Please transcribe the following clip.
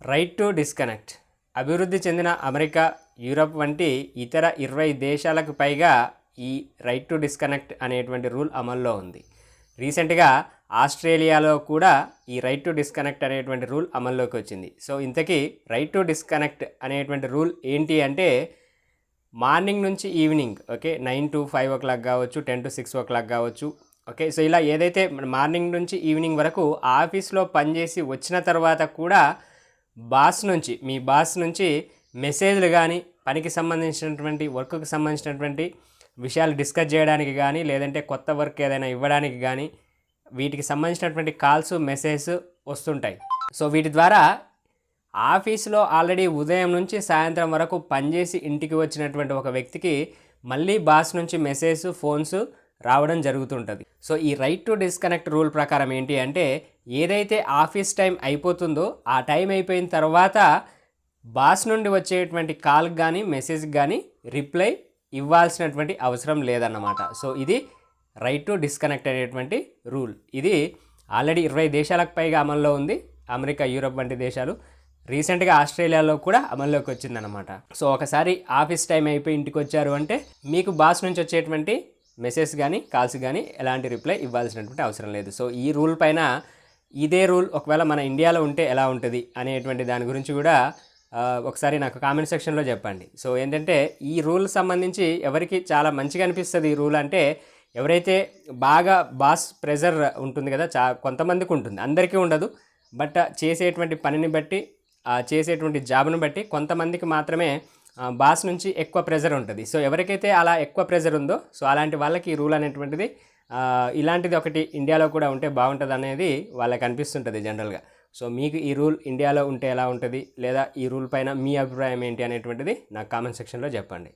Right to disconnect అభివృద్ధి చెందిన America Europe వంటి ఇతర ఇరవై దేశాలకు పైగా ఈ రైట్ టు డిస్కనెక్ట్ అనేటువంటి రూల్ అమల్లో ఉంది. రీసెంట్గా ఆస్ట్రేలియాలో కూడా ఈ రైట్ టు డిస్కనెక్ట్ అనేటువంటి రూల్ అమల్లోకి వచ్చింది. సో ఇంతకీ రైట్ టు డిస్కనెక్ట్ అనేటువంటి రూల్ ఏంటి అంటే మార్నింగ్ నుంచి evening okay nine to five o'clock కావచ్చు ten to six o'clock కావచ్చు ఓకే సో ఇలా ఏదైతే మార్నింగ్ నుంచి ఈవినింగ్ వరకు ఆఫీస్లో పనిచేసి వచ్చిన తర్వాత కూడా బాస్ నుంచి మీ బాస్ నుంచి మెసేజ్లు కానీ పనికి సంబంధించినటువంటి వర్క్కి సంబంధించినటువంటి విషయాలు డిస్కస్ చేయడానికి కానీ లేదంటే కొత్త వర్క్ ఏదైనా ఇవ్వడానికి కానీ వీటికి సంబంధించినటువంటి కాల్స్ మెసేజ్ వస్తుంటాయి. సో వీటి ద్వారా ఆఫీస్లో ఆల్రెడీ ఉదయం నుంచి సాయంత్రం వరకు పనిచేసి ఇంటికి వచ్చినటువంటి ఒక వ్యక్తికి మళ్ళీ బాస్ నుంచి మెసేజ్ ఫోన్స్ రావడం జరుగుతుంటుంది. సో ఈ రైట్ టు డిస్కనెక్ట్ రూల్ ప్రకారం ఏంటి అంటే ఏదైతే ఆఫీస్ టైం అయిపోతుందో ఆ టైం అయిపోయిన తర్వాత బాస్ నుండి వచ్చేటువంటి కాల్కి కానీ మెసేజ్కి కానీ రిప్లై ఇవ్వాల్సినటువంటి అవసరం లేదన్నమాట. సో ఇది రైట్ టు డిస్కనెక్ట్ అనేటువంటి రూల్ ఇది ఆల్రెడీ ఇరవై దేశాలకు పైగా అమల్లో ఉంది. అమెరికా యూరప్ వంటి దేశాలు. రీసెంట్గా ఆస్ట్రేలియాలో కూడా అమల్లోకి వచ్చిందనమాట సో ఒకసారి ఆఫీస్ టైం అయిపోయి ఇంటికి వచ్చారు అంటే మీకు బాస్ నుంచి వచ్చేటువంటి మెసేజ్ కానీ కాల్స్ కానీ ఎలాంటి రిప్లై ఇవ్వాల్సినటువంటి అవసరం లేదు. సో ఈ రూల్ పైన ఇదే రూల్ ఒకవేళ మన ఇండియాలో ఉంటే ఎలా ఉంటుంది అనేటువంటి దాని గురించి కూడా ఒకసారి నాకు కామెంట్ సెక్షన్లో చెప్పండి. సో ఏంటంటే ఈ రూల్ సంబంధించి ఎవరికి చాలా మంచిగా అనిపిస్తుంది ఈ రూల్ అంటే ఎవరైతే బాగా బాస్ ప్రెజర్ ఉంటుంది కదా చా కొంతమందికి ఉంటుంది. అందరికీ ఉండదు. బట్ చేసేటువంటి పనిని బట్టి ఆ చేసేటువంటి జాబ్ను బట్టి కొంతమందికి మాత్రమే బాస్ నుంచి ఎక్కువ ప్రెజర్ ఉంటుంది. సో ఎవరికైతే అలా ఎక్కువ ప్రెజర్ ఉందో సో అలాంటి వాళ్ళకి ఈ రూల్ అనేటువంటిది ఇలాంటిది ఒకటి ఇండియాలో కూడా ఉంటే బాగుంటుంది అనేది వాళ్ళకి అనిపిస్తుంటుంది జనరల్గా సో మీకు ఈ రూల్ ఇండియాలో ఉంటే ఎలా ఉంటుంది లేదా ఈ రూల్ పైన మీ అభిప్రాయం ఏంటి అనేటువంటిది నాకు కామెంట్ సెక్షన్లో చెప్పండి.